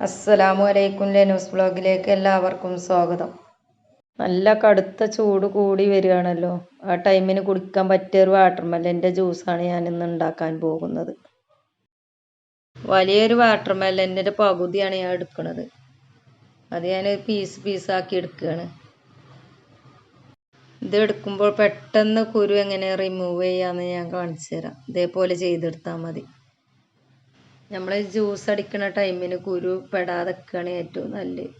അസ്സലാമു അലൈക്കും ലെനൂസ് ബ്ലോഗിലേക്ക് എല്ലാവർക്കും സ്വാഗതം. നല്ല കടുത്ത ചൂട് കൂടി വരികയാണല്ലോ. ആ ടൈമിന് കുടിക്കാൻ പറ്റിയ ഒരു വാട്ടർമെലന്റെ ജ്യൂസാണ് ഞാൻ ഇന്ന് ഉണ്ടാക്കാൻ പോകുന്നത്. വലിയൊരു വാട്ടർമെലന്റെ പകുതിയാണ് ഞാൻ എടുക്കുന്നത് അത് ഞാൻ പീസ് പീസാക്കി എടുക്കുകയാണ്. ഇത് എടുക്കുമ്പോൾ പെട്ടെന്ന് കുരു എങ്ങനെ റിമൂവ് ചെയ്യാമെന്ന് ഞാൻ കാണിച്ചു തരാം ഇതേപോലെ ചെയ്തെടുത്താൽ മതി. നമ്മൾ ജ്യൂസ് അടിക്കുന്ന ടൈമിന് കുരു പെടാതെ നിൽക്കുകയാണ് ഏറ്റവും നല്ലത്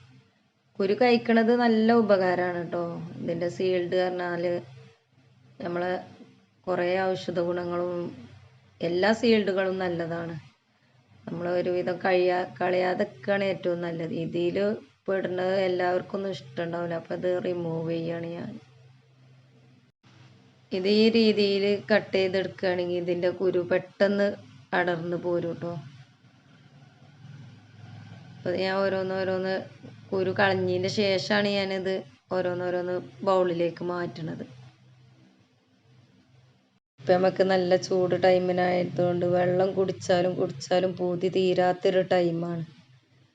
കുരു കഴിക്കണത് നല്ല ഉപകാരമാണ് കേട്ടോ ഇതിന്റെ സീൽഡ് പറഞ്ഞാൽ നമ്മളെ കുറേ ഔഷധ ഗുണങ്ങളും എല്ലാ സീൽഡുകളും നല്ലതാണ്. നമ്മൾ ഒരുവിധം കഴിയാ കളയാതെ നിൽക്കുകയാണ് ഏറ്റവും നല്ലത്. ഇതിൽ പെടുന്നത് എല്ലാവർക്കും ഒന്നും ഇഷ്ടമുണ്ടാവില്ല അപ്പോൾ അത് റിമൂവ് ചെയ്യാണ് ഞാൻ. ഇത് ഈ രീതിയിൽ കട്ട് ചെയ്തെടുക്കുകയാണെങ്കിൽ ഇതിന്റെ കുരു പെട്ടെന്ന് അടർന്നു പോരും കേട്ടോ അപ്പോൾ ഞാൻ ഓരോന്ന് ഓരോന്ന് കുരു കളഞ്ഞതിന്റെ ശേഷമാണ് ഞാനിത് ഓരോന്നോരോന്ന് ബൗളിലേക്ക് മാറ്റണത്. ഇപ്പം നമുക്ക് നല്ല ചൂട് ടൈമിനായതുകൊണ്ട് വെള്ളം കുടിച്ചാലും കുടിച്ചാലും പൂതി തീരാത്തൊരു ടൈമാണ്.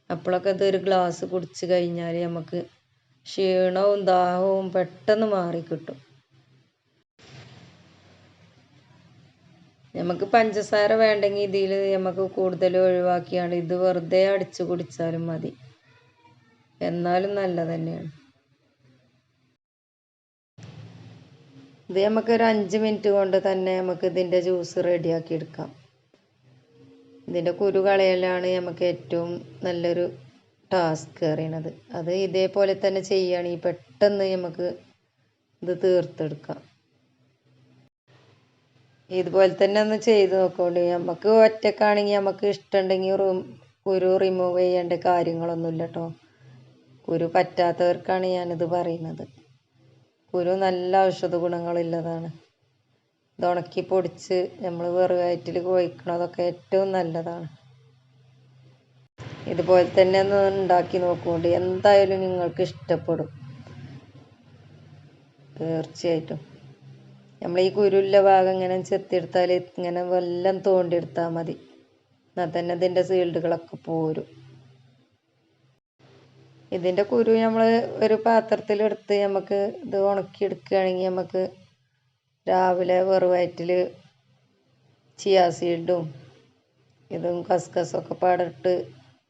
അപ്പോഴൊക്കെ ഇതൊരു ഗ്ലാസ് കുടിച്ച് കഴിഞ്ഞാൽ നമുക്ക് ക്ഷീണവും ദാഹവും പെട്ടെന്ന് മാറിക്കിട്ടും. നമുക്ക് പഞ്ചസാര വേണ്ടെങ്കിൽ ഇതിൽ നമുക്ക് കൂടുതൽ ഒഴിവാക്കിയാണ് ഇത് വെറുതെ അടിച്ചു കുടിച്ചാലും മതി. എന്നാലും നല്ലത് തന്നെയാണ് ഇത് നമുക്ക് ഒരു അഞ്ച് മിനിറ്റ് കൊണ്ട് തന്നെ നമുക്ക് ഇതിന്റെ ജ്യൂസ് റെഡിയാക്കി എടുക്കാം. ഇതിന്റെ കുരു കളയലാണ് നമുക്ക് ഏറ്റവും നല്ലൊരു ടാസ്ക് അറിയണത്. അത് ഇതേപോലെ തന്നെ ചെയ്യുകയാണെങ്കിൽ പെട്ടെന്ന് നമുക്ക് ഇത് തീർത്തെടുക്കാം. ഇതുപോലെ തന്നെ ഒന്ന് ചെയ്ത് നോക്കോണ്ടി. നമുക്ക് ഒറ്റക്കാണെങ്കിൽ നമുക്ക് ഇഷ്ടമുണ്ടെങ്കിൽ റൂം കുരു റിമൂവ് ചെയ്യേണ്ട കാര്യങ്ങളൊന്നുമില്ല കേട്ടോ കുരു പറ്റാത്തവർക്കാണ് ഞാനിത് പറയുന്നത്. കുരു നല്ല ഔഷധ ഗുണങ്ങളുള്ളതാണ് ഇത് ഉണക്കി പൊടിച്ച് നമ്മൾ വെറുവയറ്റിൽ കുഴിക്കണതൊക്കെ ഏറ്റവും നല്ലതാണ്. ഇതുപോലെ തന്നെ ഒന്ന് ഉണ്ടാക്കി നോക്കുകൊണ്ട് എന്തായാലും നിങ്ങൾക്ക് ഇഷ്ടപ്പെടും. തീർച്ചയായിട്ടും. നമ്മൾ ഈ കുരുള്ള ഭാഗം ഇങ്ങനെ ചെത്തിയെടുത്താൽ ഇങ്ങനെ വല്ലം തോണ്ടിയെടുത്താൽ മതി. എന്നാൽ തന്നെ ഇതിന്റെ സീൽഡുകളൊക്കെ പോരും. ഇതിന്റെ കുരു നമ്മൾ ഒരു പാത്രത്തിലെടുത്ത് നമുക്ക് ഇത് ഉണക്കിയെടുക്കുകയാണെങ്കിൽ നമുക്ക് രാവിലെ വെറുവയറ്റിൽ ചിയാ സീഡും ഇതും കസ്കസൊക്കെ പാടിട്ട്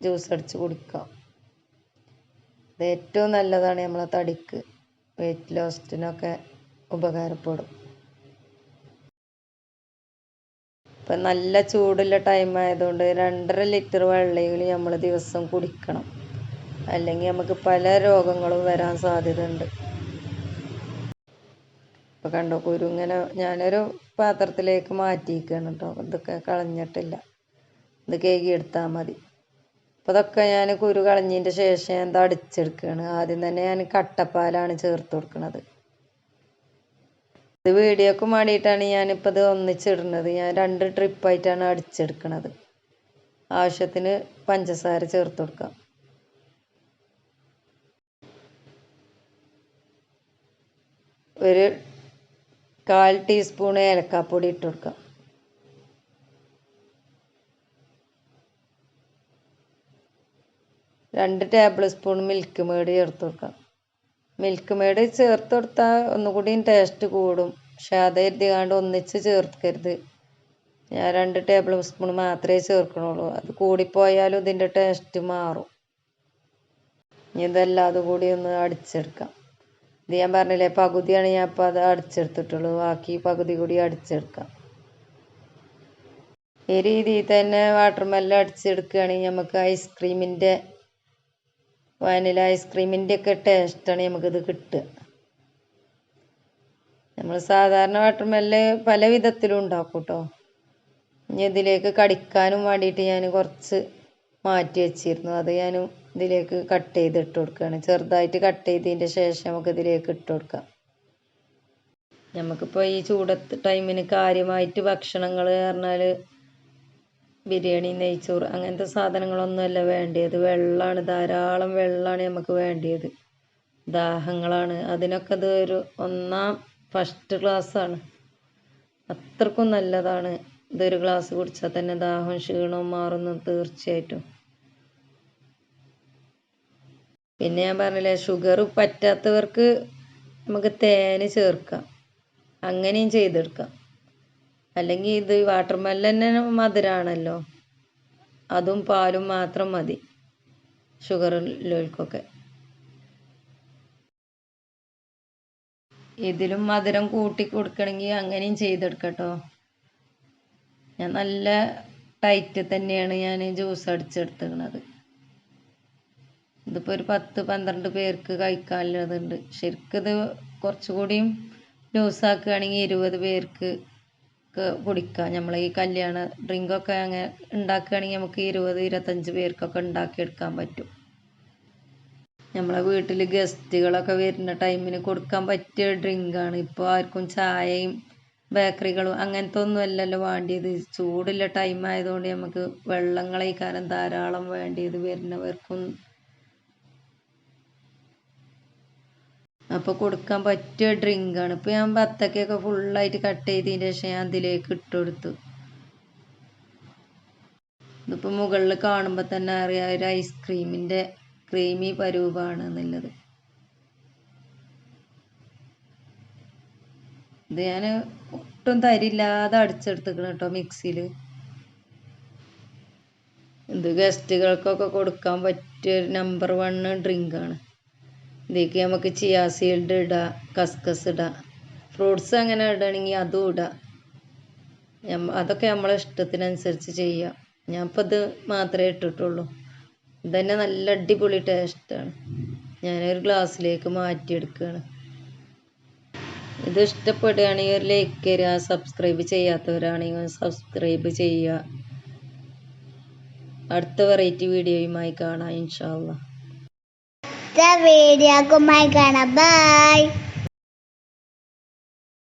ജ്യൂസ് അടിച്ച് കുടിക്കാം. ഇത് ഏറ്റവും നല്ലതാണ് നമ്മളെ തടിക്ക് വെയിറ്റ് ലോസ്റ്റിനൊക്കെ ഉപകാരപ്പെടും. ഇപ്പം നല്ല ചൂടുള്ള ടൈം ആയതുകൊണ്ട് രണ്ടര ലിറ്റർ വെള്ളമെങ്കിലും നമ്മൾ ദിവസം കുടിക്കണം. അല്ലെങ്കിൽ നമുക്ക് പല രോഗങ്ങളും വരാൻ സാധ്യതയുണ്ട്. ഇപ്പം കണ്ടോ കുരുങ്ങനെ ഞാനൊരു പാത്രത്തിലേക്ക് മാറ്റിയിരിക്കുകയാണ് കേട്ടോ. ഇതൊക്കെ കളഞ്ഞിട്ടില്ല. ഇത് കേകി എടുത്താൽ മതി. അപ്പോൾ ഇതൊക്കെ ഞാൻ കുരു കളഞ്ഞതിന്റെ ശേഷം ഞാൻ ഇത് അടിച്ചെടുക്കുകയാണ് ആദ്യം തന്നെ ഞാൻ കട്ടപ്പാലാണ് ചേർത്ത് കൊടുക്കുന്നത് ഇത് വീഡിയോക്ക് വേണ്ടിയിട്ടാണ് ഞാനിപ്പോൾ ഇത് ഒന്നിച്ചിടുന്നത്. ഞാൻ രണ്ട് ട്രിപ്പായിട്ടാണ് അടിച്ചെടുക്കുന്നത് ആവശ്യത്തിന് പഞ്ചസാര ചേർത്ത് കൊടുക്കാം. ഒരു കാൽ ടീസ്പൂൺ ഏലക്കാപ്പൊടി ഇട്ട് കൊടുക്കാം. രണ്ട് ടേബിൾ സ്പൂൺ മിൽക്ക് മേടി ചേർത്ത് കൊടുക്കാം. മിൽക്ക് മെയ്ഡ് ചേർത്ത് കൊടുത്താൽ ഒന്നുകൂടി ടേസ്റ്റ് കൂടും. പക്ഷെ അത് കരുതികാണ്ട് ഒന്നിച്ച് ചേർക്കരുത്. ഞാൻ രണ്ട് ടേബിൾ സ്പൂൺ മാത്രമേ ചേർക്കണുള്ളൂ. അത് കൂടിപ്പോയാലും ഇതിന്റെ ടേസ്റ്റ് മാറും. ഇനി ഇതെല്ലാം അതുകൂടി ഒന്ന് അടിച്ചെടുക്കാം. ഇത് ഞാൻ പറഞ്ഞില്ലേ പകുതിയാണ് ഞാൻ ഇപ്പോൾ അത് അടിച്ചെടുത്തിട്ടുള്ളൂ. ബാക്കി പകുതി കൂടി അടിച്ചെടുക്കാം. ഈ രീതിയിൽ തന്നെ വാട്ടർമെല്ലാം അടിച്ചെടുക്കുകയാണെങ്കിൽ നമുക്ക് ഐസ്ക്രീമിന്റെ വാനില ഐസ്ക്രീമിന്റെ ഒക്കെ ടേസ്റ്റാണ് നമുക്കിത് കിട്ടുക. നമ്മൾ സാധാരണ വാട്ടർമെല്ല് പല വിധത്തിലും ഉണ്ടാക്കും കേട്ടോ ഇനി ഇതിലേക്ക് കടിക്കാനും വേണ്ടിയിട്ട് ഞാൻ കുറച്ച് മാറ്റി വെച്ചിരുന്നു. അത് ഞാൻ ഇതിലേക്ക് കട്ട് ചെയ്ത് ഇട്ട് കൊടുക്കുകയാണ്. ചെറുതായിട്ട് കട്ട് ചെയ്തതിന്റെ ശേഷം നമുക്ക് ഇതിലേക്ക് ഇട്ട് കൊടുക്കാം. നമുക്കിപ്പോൾ ഈ ചൂടത്ത് ടൈമിന് കാര്യമായിട്ട് ഭക്ഷണങ്ങൾ പറഞ്ഞാൽ ബിരിയാണി നെയ്ച്ചോറ് അങ്ങനത്തെ സാധനങ്ങളൊന്നുമല്ല വേണ്ടിയത്. വെള്ളമാണ് ധാരാളം വെള്ളമാണ് നമുക്ക് വേണ്ടിയത്. ദാഹങ്ങളാണ്. അതിനൊക്കെ ഇത് ഒരു ഒന്നാം ഫസ്റ്റ് ക്ലാസ്സാണ് അത്രക്കും നല്ലതാണ്. ഇതൊരു ഗ്ലാസ് കുടിച്ചാൽ തന്നെ ദാഹം ക്ഷീണവും മാറുന്നു തീർച്ചയായിട്ടും. പിന്നെ ഞാൻ പറഞ്ഞില്ലേ ഷുഗർ പറ്റാത്തവർക്ക് നമുക്ക് തേന് ചേർക്കാം. അങ്ങനെയും ചെയ്തെടുക്കാം. അല്ലെങ്കിൽ ഇത് വാട്ടർ മെല്ലൻ തന്നെ മധുരമാണല്ലോ അതും പാലും മാത്രം മതി. ഷുഗർ ഉള്ളവർക്കൊക്കെ. ഇതിലും മധുരം കൂട്ടി കൊടുക്കണമെങ്കിൽ അങ്ങനെയും ചെയ്തെടുക്കട്ടോ. ഞാൻ നല്ല ടൈറ്റ് തന്നെയാണ് ഞാൻ ജ്യൂസ് അടിച്ചെടുത്തിരുന്നത് ഇതിപ്പോൾ ഒരു പത്ത് പന്ത്രണ്ട് പേർക്ക് കഴിക്കാനുള്ളതുണ്ട്. ശരിക്കും ഇത് കുറച്ചുകൂടിയും ലൂസാക്കുകയാണെങ്കിൽ ഇരുപത് പേർക്ക് കുടിക്കാം നമ്മൾ ഈ കല്യാണ ഡ്രിങ്കൊക്കെ അങ്ങനെ ഉണ്ടാക്കുകയാണെങ്കിൽ നമുക്ക് ഇരുപത് ഇരുപത്തഞ്ച് പേർക്കൊക്കെ ഉണ്ടാക്കിയെടുക്കാൻ പറ്റും. നമ്മളെ വീട്ടിൽ ഗസ്റ്റുകളൊക്കെ വരുന്ന ടൈമിന് കൊടുക്കാൻ പറ്റിയ ഡ്രിങ്കാണ്. ഇപ്പോൾ ആർക്കും ചായയും ബേക്കറികളും അങ്ങനത്തെ ഒന്നും അല്ലല്ലോ വേണ്ടിയത്. ചൂടുള്ള ടൈം ആയതുകൊണ്ട് നമുക്ക് വെള്ളങ്ങളെ കാരണം ധാരാളം വേണ്ടിയത് വരുന്നവർക്കും അപ്പോൾ കൊടുക്കാൻ പറ്റിയ ഡ്രിങ്കാണ് ഇപ്പോൾ ഞാൻ ബത്തക്കയൊക്കെ ഫുള്ളായിട്ട് കട്ട് ചെയ്തതിന് ശേഷം ഞാൻ അതിലേക്ക് ഇട്ട് കൊടുത്തു. ഇതിപ്പോൾ മുകളിൽ കാണുമ്പോൾ തന്നെ അറിയാം ഒരു ഐസ്ക്രീമിന്റെ ക്രീമി പരൂപമാണ് എന്നുള്ളത്. ഇത് ഞാൻ ഒട്ടും തരില്ലാതെ അടിച്ചെടുത്തിക്കണം കേട്ടോ മിക്സിയിൽ ഇത് ഗസ്റ്റുകൾക്കൊക്കെ കൊടുക്കാൻ പറ്റിയ നമ്പർ വൺ ഡ്രിങ്കാണ് ഇതിലേക്ക് നമുക്ക് ചിയാ സീൽഡ് ഇടാം കസ്കസ് ഇടാം ഫ്രൂട്ട്സ് അങ്ങനെ ഇടണമെങ്കിൽ അതും ഇടാം. അതൊക്കെ നമ്മളെ ഇഷ്ടത്തിനനുസരിച്ച് ചെയ്യാം. ഞാൻ ഇപ്പോൾ ഇത് മാത്രമേ ഇട്ടിട്ടുള്ളൂ. ഇതന്നെ നല്ല അടിപൊളി ടേസ്റ്റാണ് ഞാനൊരു ഗ്ലാസ്സിലേക്ക് മാറ്റിയെടുക്കുകയാണ് ഇത് ഇഷ്ടപ്പെടുകയാണെങ്കിൽ ഒരു ലൈക്ക് തരിക സബ്സ്ക്രൈബ് ചെയ്യാത്തവരാണെങ്കിൽ സബ്സ്ക്രൈബ് ചെയ്യുക. അടുത്ത വെറൈറ്റി വീഡിയോയുമായി കാണാം ഇൻഷാല്ലാ അടുത്ത വീഡിയോക്കുമായി കാണാം. ബൈ